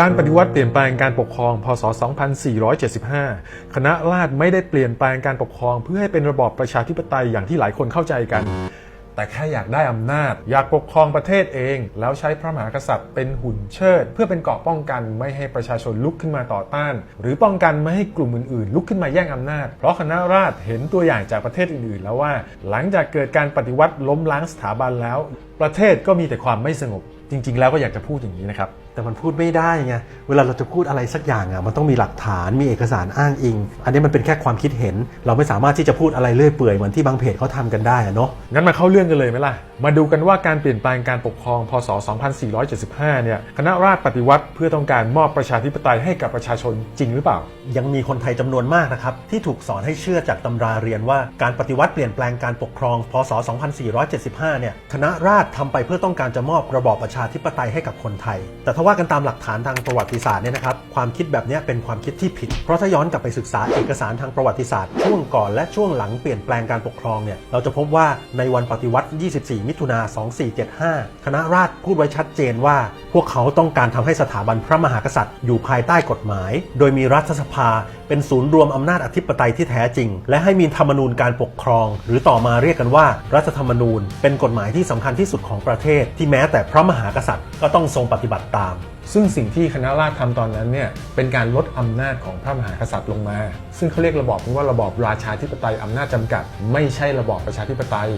การปฏิวัติเปลี่ยนแปลงการปกครอง พศ 2475 คณะราษฎรไม่ได้เปลี่ยนแปลงการปกครอง เพื่อให้เป็นระบอบประชาธิปไตยอย่างที่หลายคนเข้าใจกัน แต่แค่อยากได้อำนาจ อยากปกครองประเทศเอง แล้วใช้พระมหากษัตริย์เป็นหุ่นเชิด เพื่อเป็นเกราะป้องกันไม่ให้ประชาชนลุกขึ้นมาต่อต้าน หรือป้องกันไม่ให้กลุ่มอื่นๆ ลุกขึ้นมาแย่งอำนาจ เพราะคณะราษฎรเห็นตัวอย่างจากประเทศอื่นๆ แล้วว่า หลังจากเกิดการปฏิวัติล้มล้างสถาบันแล้ว ประเทศก็มีแต่ความไม่สงบ จริง ๆ แล้วก็อยากจะพูดอย่างนี้นะครับ แต่มันพูดไม่ได้ไง เวลาเราจะพูดอะไรสักอย่างอะ มันต้องมีหลักฐาน มีเอกสารอ้างอิง อันนี้มันเป็นแค่ความคิดเห็น เราไม่สามารถที่จะพูดอะไรเลื่อยเปื่อยเหมือนที่บางเพจเขาทำกันได้อะเนาะ งั้นมาเข้าเรื่องกันเลยไหมล่ะ มาดูกันว่าการเปลี่ยนแปลงการปกครอง พศ 2475 เนี่ย คณะราษฎรปฏิวัติเพื่อต้องการมอบประชาธิปไตยให้กับประชาชนจริงหรือเปล่า ยังมีคนไทยจำนวนมากนะครับที่ถูกสอนให้เชื่อจากตำราเรียนว่าการปฏิวัติเปลี่ยนแปลงการปกครอง พศ 2475 เนี่ย คณะราษฎรทำไปเพื่อต้องการจะมอบระบอบประชาธิปไตยให้กับคนไทย แต่ถ้าว่ากันตามหลักฐานทางประวัติศาสตร์เนี่ยนะครับความคิดแบบนี้เป็นความคิดที่ผิด เพราะถ้าย้อนกลับไปศึกษาเอกสารทางประวัติศาสตร์ช่วงก่อนและช่วงหลังเปลี่ยนแปลงการปกครองเนี่ยเราจะพบว่าในวันปฏิวัติ 24 มิถุนา 2475 คณะราษฎรพูดไว้ชัดเจนว่า พวกเขาต้องการทำให้สถาบันพระมหากษัตริย์อยู่ภายใต้กฎหมาย โดยมีรัฐสภา เป็นศูนย์รวมอำนาจอธิปไตยที่แท้จริง และให้มีธรรมนูญการปกครอง หรือต่อมาเรียกกันว่า รัฐธรรมนูญ เป็นกฎหมายที่สำคัญที่สุดของประเทศ ที่แม้แต่พระมหากษัตริย์ก็ต้องทรงปฏิบัติตาม ซึ่งสิ่งที่คณะราษฎรทำตอนนั้นเนี่ยเป็นการลดอำนาจของพระมหากษัตริย์ลงมา ซึ่งเขาเรียกระบอบนี้ว่าระบอบราชาธิปไตยอำนาจจำกัด ไม่ใช่ระบอบประชาธิปไตย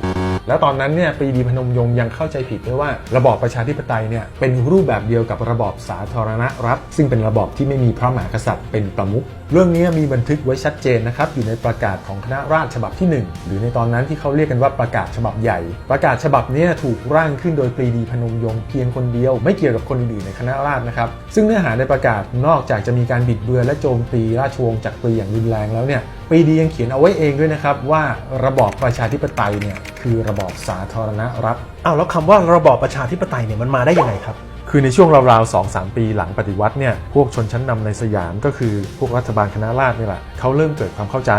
แล้วตอนนั้นเนี่ยปรีดีพนมยงค์ยังเข้าใจผิดด้วยว่าระบอบประชาธิปไตยเนี่ยเป็นรูปแบบเดียวกับระบอบสาธารณรัฐ ซึ่งเป็นระบอบที่ไม่มีพระมหากษัตริย์เป็นประมุขเรื่องนี้มีบันทึกไว้ชัดเจนนะครับอยู่ในประกาศของคณะราษฎรฉบับที่ 1 หรือในตอนนั้นที่เขาเรียกกันว่าประกาศฉบับใหญ่ ประกาศฉบับนี้ถูกร่างขึ้นโดยปรีดีพนมยงค์เพียงคนเดียว ไม่เกี่ยวกับคนอื่นในคณะราษตินะครับซึ่งเนื้อหาในประกาศนอกจากจะมีการบิดเบือนและโจมตีราชวงศ์จักรีอย่างรุนแรงแล้วเนี่ยปรีดียังเขียนเอาไว้เองด้วยนะครับว่าระบอบประชาธิปไตยเนี่ยคือระบอบสาธารณรัฐอ้าวแล้วคำว่าระบอบประชาธิปไตยเนี่ยมันมาได้ยังไงครับ คือในช่วงราวๆ2-3ปีหลังปฏิวัติเนี่ยพวกชนชั้นนำในสยามก็คือพวกรัฐบาลคณะราษฎรนี่แหละเขาเริ่มเกิดความเข้าใจ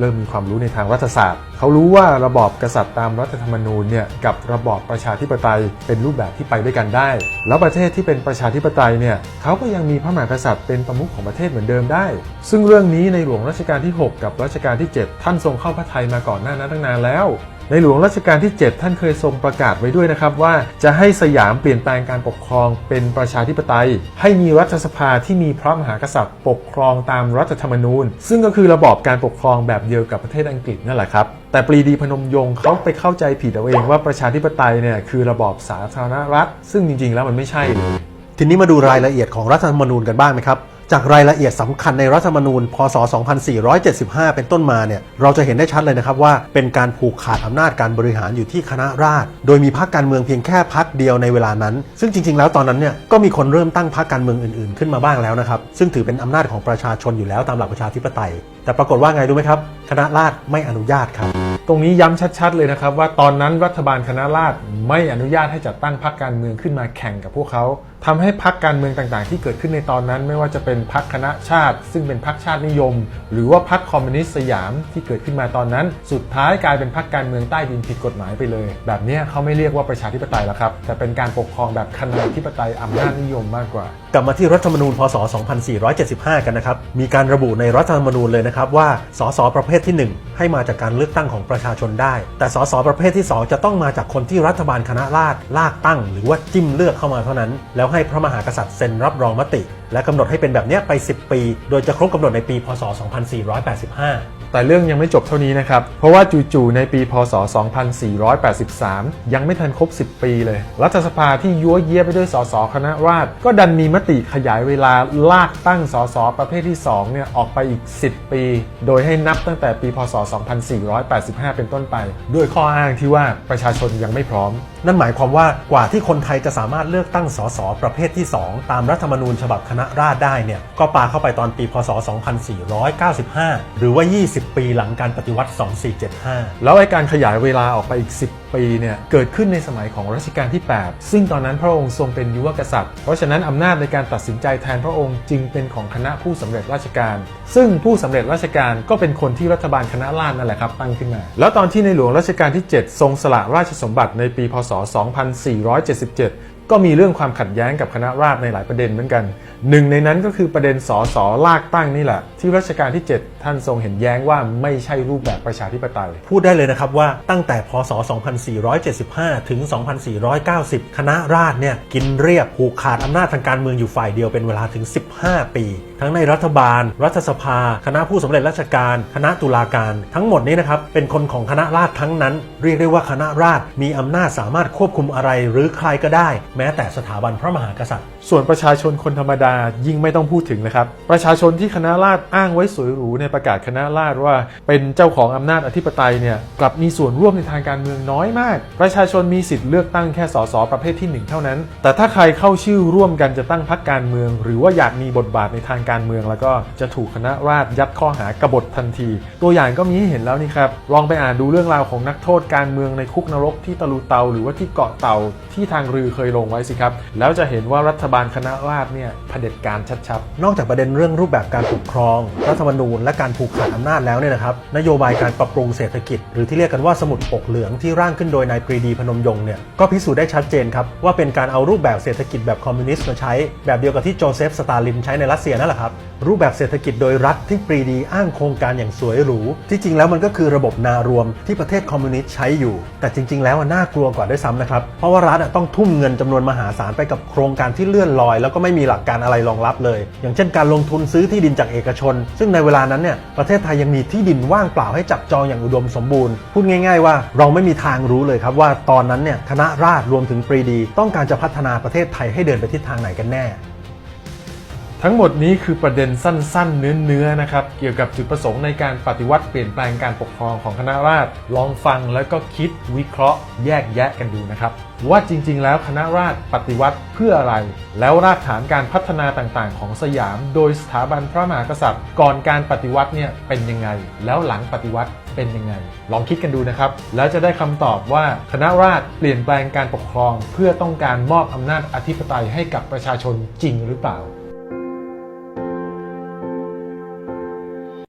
เริ่มมีความรู้ในทางรัฐศาสตร์ เขารู้ว่าระบอบกษัตริย์ตามรัฐธรรมนูญเนี่ยกับระบอบประชาธิปไตยเป็นรูปแบบที่ไปด้วยกันได้ แล้วประเทศที่เป็นประชาธิปไตยเนี่ยเขาก็ยังมีพระมหากษัตริย์เป็นประมุขของประเทศเหมือนเดิมได้ ซึ่งเรื่องนี้ในหลวงรัชกาลที่ 6 กับรัชกาลที่ 7 ท่านทรงเข้าพระทัยมาก่อนหน้านั้นตั้งนานแล้ว ในหลวงรัชกาลที่ 7 ท่านเคยทรงประกาศไว้ด้วยนะครับว่าจะให้สยามเปลี่ยนแปลงการปกครองเป็นประชาธิปไตย ให้มีรัฐสภาที่มีพระมหากษัตริย์ ปกครองตามรัฐธรรมนูญ ซึ่งก็คือระบอบการปกครองแบบเดียวกับประเทศอังกฤษนั่นแหละครับแต่ปรีดีพนมยงค์เขาไปเข้าใจผิดเอาเองว่าประชาธิปไตยเนี่ยคือระบอบสาธารณรัฐ ซึ่งจริงๆ แล้วมันไม่ใช่เลยทีนี้มาดูรายละเอียดของรัฐธรรมนูญกันบ้างนะครับ จากรายละเอียดสำคัญในรัฐธรรมนูญ พศ 2475 เป็นต้นมาเนี่ย เราจะเห็นได้ชัดเลยนะครับว่าเป็นการผูกขาดอำนาจการบริหารอยู่ที่คณะราษฎร โดยมีพรรคการเมืองเพียงแค่พรรคเดียวในเวลานั้น ซึ่งจริง ๆ แล้วตอนนั้นเนี่ยก็มีคนเริ่มตั้งพรรคการเมืองอื่น ๆ ขึ้นมาบ้างแล้วนะครับ ซึ่งถือเป็นอำนาจของประชาชนอยู่แล้วตามหลักประชาธิปไตย แต่ปรากฏว่าไงรู้ไหมครับ คณะราษฎรไม่อนุญาตครับ ตรงนี้ย้ำชัด ๆ เลยนะครับว่าตอนนั้นรัฐบาลคณะราษฎรไม่อนุญาตให้จัดตั้งพรรคการเมืองขึ้นมาแข่งกับพวกเขาทำให้พรรคการเมืองต่างๆ ที่เกิดขึ้นในตอนนั้น ไม่ว่าจะเป็นพรรคณะชาติ ซึ่งเป็นพรรคชาตินิยม หรือว่าพรรคอมมิวนิสต์สยามที่เกิดขึ้นมาตอนนั้น สุดท้ายกลายเป็นพรรคการเมืองใต้ดินผิดกฎหมายไปเลย แบบนี้เขาไม่เรียกว่าประชาธิปไตยแล้วครับ แต่เป็นการปกครองแบบคณะธิปไตยอำนาจนิยมมากกว่า กลับมาที่รัฐธรรมนูญพศ 2475 กันนะครับ มีการระบุในรัฐธรรมนูญเลยนะครับว่า สสประเภทที่ 1 ให้มาจากการเลือกตั้งของประชาชนได้ แต่สสประเภทที่ 2 จะต้องมาจากคนที่รัฐบาลคณะราษฎรลากตั้ง หรือว่าจิ้มเลือกเข้ามาเท่านั้นแล้วให้พระมหากษัตริย์เซ็นรับรองมติและกำหนดให้เป็นแบบนี้ไป 10 ปี โดยจะครบกำหนดในปี พศ 2485 แต่เรื่องยังไม่จบเท่านี้นะครับ เพราะว่าจู่ๆในปี พศ 2483 ยังไม่ทันครบ 10 ปีเลย รัฐสภาที่ยั่วเยียไปด้วยสสคณะราษฎรก็ดันมีมติขยายเวลาลากตั้งสสประเภทที่ 2 เนี่ยออกไปอีก 10 ปี โดยให้นับตั้งแต่ปี พศ 2485 เป็นต้นไป ด้วยข้ออ้างที่ว่าประชาชนยังไม่พร้อม นั่นหมายความว่ากว่าที่คนไทยจะสามารถเลือกตั้งสสประเภทที่ 2 ตามรัฐธรรมนูญฉบับคณะราษฎรได้เนี่ยก็ปาเข้าไปตอนปีพศ 2495 หรือว่า 20 ปีหลังการปฏิวัติ 2475 แล้วไอ้การขยายเวลาออกไปอีก 10 ปีเนี่ยเกิดขึ้นในสมัยของรัชกาลที่ 8 ซึ่งตอนนั้นพระองค์ทรงเป็นยุวกษัตริย์ เพราะฉะนั้นอำนาจในการตัดสินใจแทนพระองค์จึงเป็นของคณะผู้สำเร็จราชการ ซึ่งผู้สำเร็จราชการก็เป็นคนที่รัฐบาลคณะราษฎรนั่นแหละครับตั้งขึ้นมา แล้วตอนที่ในหลวงรัชกาลที่ 7 ทรงสละราชสมบัติในปีพศ 2477 ก็มีเรื่องความขัดแย้งกับคณะราษฎรในหลายประเด็นเหมือนกัน หนึ่งในนั้นก็คือประเด็นสอสอลากตั้งนี่แหละ ที่รัชกาลที่ 7 ท่านทรงเห็นแย้งว่าไม่ใช่รูปแบบประชาธิปไตย พูดได้เลยนะครับว่าตั้งแต่พศ 2475 ถึง 2490 คณะราษฎรเนี่ยกินเรียบผูกขาดอำนาจทางการเมืองอยู่ฝ่ายเดียวเป็นเวลาถึง 15 ปีทั้งในรัฐบาล รัฐสภา คณะผู้สำเร็จราชการ คณะตุลาการ ทั้งหมดนี้นะครับเป็นคนของคณะราษฎรทั้งนั้น เรียกได้ว่าคณะราษฎรมีอำนาจสามารถควบคุมอะไรหรือใครก็ได้ แม้แต่สถาบันพระมหากษัตริย์ ส่วนประชาชนคนธรรมดายิ่งไม่ต้องพูดถึงนะครับ ประชาชนที่คณะราษฎรอ้างไว้สวยหรูในประกาศคณะราษฎรว่า เป็นเจ้าของอำนาจอธิปไตยเนี่ยกลับมีส่วนร่วมในทางการเมืองน้อยมาก ประชาชนมีสิทธิ์เลือกตั้งแค่สสประเภทที่หนึ่งเท่านั้น แต่ถ้าใครเข้าชื่อร่วมกันจะตั้งพรรคการเมือง หรือว่าอยากมีบทบาทในทางการเมืองแล้วก็จะถูกคณะราษฎรยัดข้อหากบฏทันที ตัวอย่างก็มีให้เห็นแล้วนี่ครับ ลองไปอ่านดูเรื่องราวของนักโทษการเมืองในคุกนรกที่ตะลูเตา หรือว่าที่เกาะเต่าที่ทางรือเคยลงไว้สิครับ แล้วจะเห็นว่ารัฐบาลคณะราษฎรเนี่ยเผด็จการชัดๆ นอกจากประเด็นเรื่องรูปแบบการปกครอง รัฐธรรมนูญและการผูกขาดอำนาจแล้วเนี่ยนะครับนโยบายการปรับปรุงเศรษฐกิจ หรือที่เรียกกันว่าสมุดปกเหลืองที่ร่างขึ้นโดยนายปรีดีพนมยงค์เนี่ยก็พิสูจน์ได้ชัดเจนครับว่าเป็นการเอารูปแบบเศรษฐกิจแบบคอมมิวนิสต์มาใช้แบบเดียวกับที่โจเซฟสตาลินใช้ในรัสเซียนั่นแหละครับ รูปแบบเศรษฐกิจโดยรัฐที่ปรีดีอ้างโครงการอย่างสวยหรู ที่จริงแล้วมันก็คือระบบนารวมที่ประเทศคอมมิวนิสต์ใช้อยู่ แต่จริง ๆ แล้วน่ากลัวกว่าด้วยซ้ำนะครับ เพราะว่ารัฐต้องทุ่มเงินจำนวนมหาศาลไปกับโครงการที่เลื่อนลอย แล้วก็ไม่มีหลักการอะไรรองรับเลย อย่างเช่นการลงทุนซื้อที่ดินจากเอกชน ซึ่งในเวลานั้นเนี่ยประเทศไทยยังมีที่ดินว่างเปล่าให้จับจองอย่างอุดมสมบูรณ์พูดง่าย ๆ ว่าเราไม่มีทางรู้เลยครับว่าตอนนั้นเนี่ยคณะราษฎรรวมถึงปรีดี ต้องการจะพัฒนาประเทศไทยให้เดินไปทิศทางไหนกันแน่ ทั้งหมดนี้คือประเด็นสั้นๆ เนื้อๆนะครับ เกี่ยวกับจุดประสงค์ในการปฏิวัติเปลี่ยนแปลงการปกครองของคณะราษฎรลองฟังแล้วก็คิดวิเคราะห์แยกแยะกันดูนะครับ ว่าจริงๆ แล้วคณะราษฎรปฏิวัติเพื่ออะไร แล้วรากฐานการพัฒนาต่างๆ ของสยาม โดยสถาบันพระมหากษัตริย์ ก่อนการปฏิวัติเนี่ยเป็นยังไง แล้วหลังปฏิวัติเป็นยังไง ลองคิดกันดูนะครับ แล้วจะได้คำตอบว่าคณะราษฎรเปลี่ยนแปลงการปกครอง เพื่อต้องการมอบอำนาจอธิปไตยให้กับประชาชนจริงหรือเปล่า